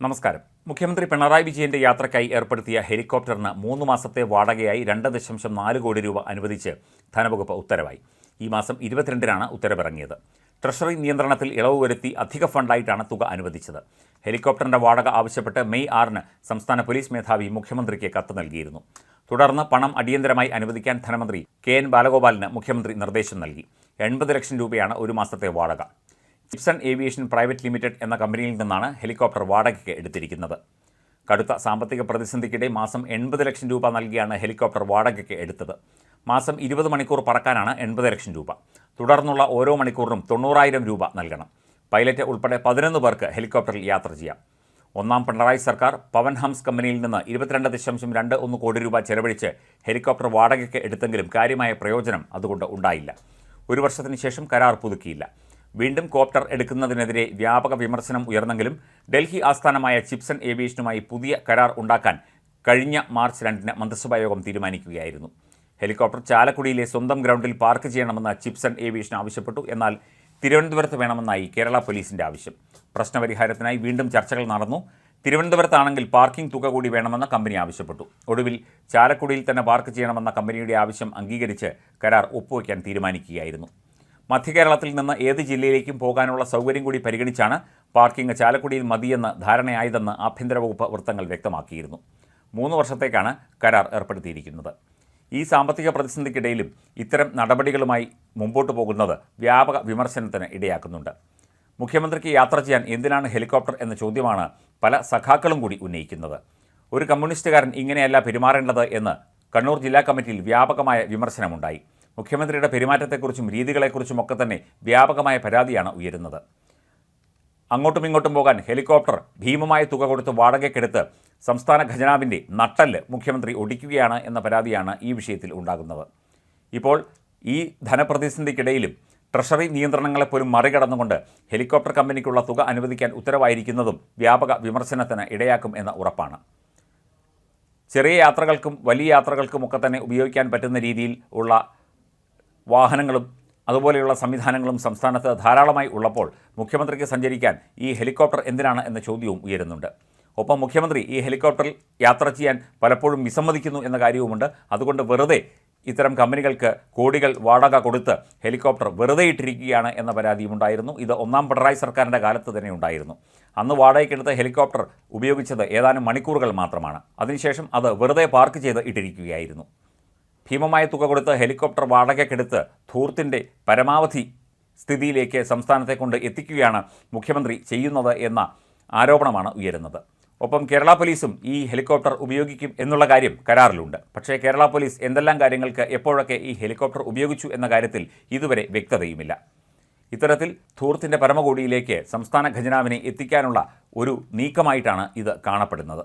നമസ്കാരം. മുഖ്യമന്ത്രി പിണറായി വിജയന്റെ യാത്രയ്ക്കായി ഏർപ്പെടുത്തിയ ഹെലികോപ്റ്ററിന് മൂന്ന് മാസത്തെ വാടകയായി രണ്ട് ദശാംശം നാല് കോടി രൂപ അനുവദിച്ച് ധനവകുപ്പ് ഉത്തരവായി. ഈ മാസം ഇരുപത്തിരണ്ടിനാണ് ഉത്തരവിറങ്ങിയത്. ട്രഷറി നിയന്ത്രണത്തിൽ ഇളവ് വരുത്തി അധിക ഫണ്ടായിട്ടാണ് തുക അനുവദിച്ചത്. ഹെലികോപ്റ്ററിന്റെ വാടക ആവശ്യപ്പെട്ട് മെയ് ആറിന് സംസ്ഥാന പോലീസ് മേധാവി മുഖ്യമന്ത്രിക്ക് കത്ത് നൽകിയിരുന്നു. തുടർന്ന് പണം അടിയന്തരമായി അനുവദിക്കാൻ ധനമന്ത്രി കെ എൻ ബാലഗോപാലിന് മുഖ്യമന്ത്രി നിർദ്ദേശം നൽകി. എൺപത് ലക്ഷം രൂപയാണ് ഒരു മാസത്തെ വാടക. ചിപ്സൺ ഏവിയേഷൻ പ്രൈവറ്റ് ലിമിറ്റഡ് എന്ന കമ്പനിയിൽ നിന്നാണ് ഹെലികോപ്റ്റർ വാടകയ്ക്ക് എടുത്തിരിക്കുന്നത്. കടുത്ത സാമ്പത്തിക പ്രതിസന്ധിക്കിടെ മാസം എൺപത് ലക്ഷം രൂപ നൽകിയാണ് ഹെലികോപ്റ്റർ വാടകയ്ക്ക് എടുത്തത്. മാസം ഇരുപത് മണിക്കൂർ പറക്കാനാണ് എൺപത് ലക്ഷം രൂപ. തുടർന്നുള്ള ഓരോ മണിക്കൂറിനും തൊണ്ണൂറായിരം രൂപ നൽകണം. പൈലറ്റ് ഉൾപ്പെടെ പതിനൊന്ന് പേർക്ക് ഹെലികോപ്റ്ററിൽ യാത്ര ചെയ്യാം. ഒന്നാം പിണറായി സർക്കാർ പവൻ ഹംസ് കമ്പനിയിൽ നിന്ന് ഇരുപത്തിരണ്ട് ദശാംശം രണ്ട് ഒന്ന് കോടി രൂപ ചെലവഴിച്ച് ഹെലികോപ്റ്റർ വാടകയ്ക്ക് എടുത്തെങ്കിലും കാര്യമായ പ്രയോജനം അതുകൊണ്ട് ഉണ്ടായില്ല. ഒരു വർഷത്തിന് ശേഷം കരാർ പുതുക്കിയില്ല. വീണ്ടും കോപ്റ്റർ എടുക്കുന്നതിനെതിരെ വ്യാപക വിമർശനം ഉയർന്നെങ്കിലും ഡൽഹി ആസ്ഥാനമായ ചിപ്സൺ ഏവിയേഷനുമായി പുതിയ കരാർ ഉണ്ടാക്കാൻ കഴിഞ്ഞ മാർച്ച് രണ്ടിന് മന്ത്രിസഭാ യോഗം തീരുമാനിക്കുകയായിരുന്നു. ഹെലികോപ്റ്റർ ചാലക്കുടിയിലെ സ്വന്തം ഗ്രൗണ്ടിൽ പാർക്ക് ചെയ്യണമെന്ന് ചിപ്സൺ ഏവിയേഷൻ ആവശ്യപ്പെട്ടു. എന്നാൽ തിരുവനന്തപുരത്ത് വേണമെന്നായി കേരള പോലീസിന്റെ ആവശ്യം. പ്രശ്നപരിഹാരത്തിനായി വീണ്ടും ചർച്ചകൾ നടന്നു. തിരുവനന്തപുരത്താണെങ്കിൽ പാർക്കിംഗ് തുക കൂടി വേണമെന്ന കമ്പനി ആവശ്യപ്പെട്ടു. ഒടുവിൽ ചാലക്കുടിയിൽ തന്നെ പാർക്ക് ചെയ്യണമെന്ന കമ്പനിയുടെ ആവശ്യം അംഗീകരിച്ച് കരാർ ഒപ്പുവയ്ക്കാൻ തീരുമാനിക്കുകയായിരുന്നു. മധ്യകേരളത്തിൽ നിന്ന് ഏത് ജില്ലയിലേക്കും പോകാനുള്ള സൗകര്യം കൂടി പരിഗണിച്ചാണ് പാർക്കിംഗ്. ചാലക്കുടിയിൽ മതിയെന്ന് ധാരണയായതെന്ന് ആഭ്യന്തര വകുപ്പ് വൃത്തങ്ങൾ വ്യക്തമാക്കിയിരുന്നു. മൂന്ന് വർഷത്തേക്കാണ് കരാർ ഏർപ്പെടുത്തിയിരിക്കുന്നത്. ഈ സാമ്പത്തിക പ്രതിസന്ധിക്കിടയിലും ഇത്തരം നടപടികളുമായി മുമ്പോട്ട് പോകുന്നത് വ്യാപക വിമർശനത്തിന് ഇടയാക്കുന്നുണ്ട്. മുഖ്യമന്ത്രിക്ക് യാത്ര ചെയ്യാൻ എന്തിനാണ് ഹെലികോപ്റ്റർ എന്ന ചോദ്യമാണ് പല സഖാക്കളും കൂടി ഉന്നയിക്കുന്നത്. ഒരു കമ്മ്യൂണിസ്റ്റുകാരൻ ഇങ്ങനെയല്ല പെരുമാറേണ്ടത് എന്ന് കണ്ണൂർ ജില്ലാ കമ്മിറ്റിയിൽ വ്യാപകമായ വിമർശനമുണ്ടായി. മുഖ്യമന്ത്രിയുടെ പെരുമാറ്റത്തെക്കുറിച്ചും രീതികളെക്കുറിച്ചും ഒക്കെ തന്നെ വ്യാപകമായ പരാതിയാണ് ഉയരുന്നത്. അങ്ങോട്ടും ഇങ്ങോട്ടും പോകാൻ ഹെലികോപ്റ്റർ ഭീമമായ തുക കൊടുത്ത് വാടകയ്ക്കെടുത്ത് സംസ്ഥാന ഖജനാവിന്റെ നട്ടൽ മുഖ്യമന്ത്രി ഒടിക്കുകയാണ് എന്ന പരാതിയാണ് ഈ വിഷയത്തിൽ ഉണ്ടാകുന്നത്. ഇപ്പോൾ ഈ ധനപ്രതിസന്ധിക്കിടയിലും ട്രഷറി നിയന്ത്രണങ്ങളെപ്പോലും മറികടന്നുകൊണ്ട് ഹെലികോപ്റ്റർ കമ്പനിക്കുള്ള തുക അനുവദിക്കാൻ ഉത്തരവായിരിക്കുന്നതും വ്യാപക വിമർശനത്തിന് ഇടയാക്കും എന്ന ഉറപ്പാണ്. ചെറിയ യാത്രകൾക്കും വലിയ യാത്രകൾക്കുമൊക്കെ തന്നെ ഉപയോഗിക്കാൻ പറ്റുന്ന രീതിയിൽ ഉള്ള വാഹനങ്ങളും അതുപോലെയുള്ള സംവിധാനങ്ങളും സംസ്ഥാനത്ത് ധാരാളമായി ഉള്ളപ്പോൾ മുഖ്യമന്ത്രിക്ക് സഞ്ചരിക്കാൻ ഈ ഹെലികോപ്റ്റർ എന്തിനാണ് എന്ന ചോദ്യവും ഉയരുന്നുണ്ട്. ഒപ്പം മുഖ്യമന്ത്രി ഈ ഹെലികോപ്റ്ററിൽ യാത്ര ചെയ്യാൻ പലപ്പോഴും വിസമ്മതിക്കുന്നു എന്ന കാര്യവുമുണ്ട്. അതുകൊണ്ട് വെറുതെ ഇത്തരം കമ്പനികൾക്ക് കോടികൾ വാടക കൊടുത്ത് ഹെലികോപ്റ്റർ വെറുതെ ഇട്ടിരിക്കുകയാണ് എന്ന പരാതിയും ഉണ്ടായിരുന്നു. ഇത് ഒന്നാം പിണറായി സർക്കാരിന്റെ കാലത്ത് തന്നെ ഉണ്ടായിരുന്നു. അന്ന് വാടകയ്ക്കെടുത്ത ഹെലികോപ്റ്റർ ഉപയോഗിച്ചത് ഏതാനും മണിക്കൂറുകൾ മാത്രമാണ്. അതിനുശേഷം അത് വെറുതെ പാർക്ക് ചെയ്ത് ഇട്ടിരിക്കുകയായിരുന്നു. ഭീമമായ തുക കൊടുത്ത് ഹെലികോപ്റ്റർ വാടകയ്ക്കെടുത്ത് ധൂർത്തിന്റെ പരമാവധി സ്ഥിതിയിലേക്ക് സംസ്ഥാനത്തെ കൊണ്ട് എത്തിക്കുകയാണ് മുഖ്യമന്ത്രി ചെയ്യുന്നത് എന്ന ആരോപണമാണ് ഉയരുന്നത്. ഒപ്പം കേരള പോലീസും ഈ ഹെലികോപ്റ്റർ ഉപയോഗിക്കും എന്നുള്ള കാര്യം കരാറിലുണ്ട്. പക്ഷേ കേരള പോലീസ് എന്തെല്ലാം കാര്യങ്ങൾക്ക് എപ്പോഴൊക്കെ ഈ ഹെലികോപ്റ്റർ ഉപയോഗിച്ചു എന്ന കാര്യത്തിൽ ഇതുവരെ വ്യക്തതയുമില്ല. ഇത്തരത്തിൽ ധൂർത്തിന്റെ പരമകോടിയിലേക്ക് സംസ്ഥാന ഖജനാവിനെ എത്തിക്കാനുള്ള ഒരു നീക്കമായിട്ടാണ് ഇത് കാണപ്പെടുന്നത്.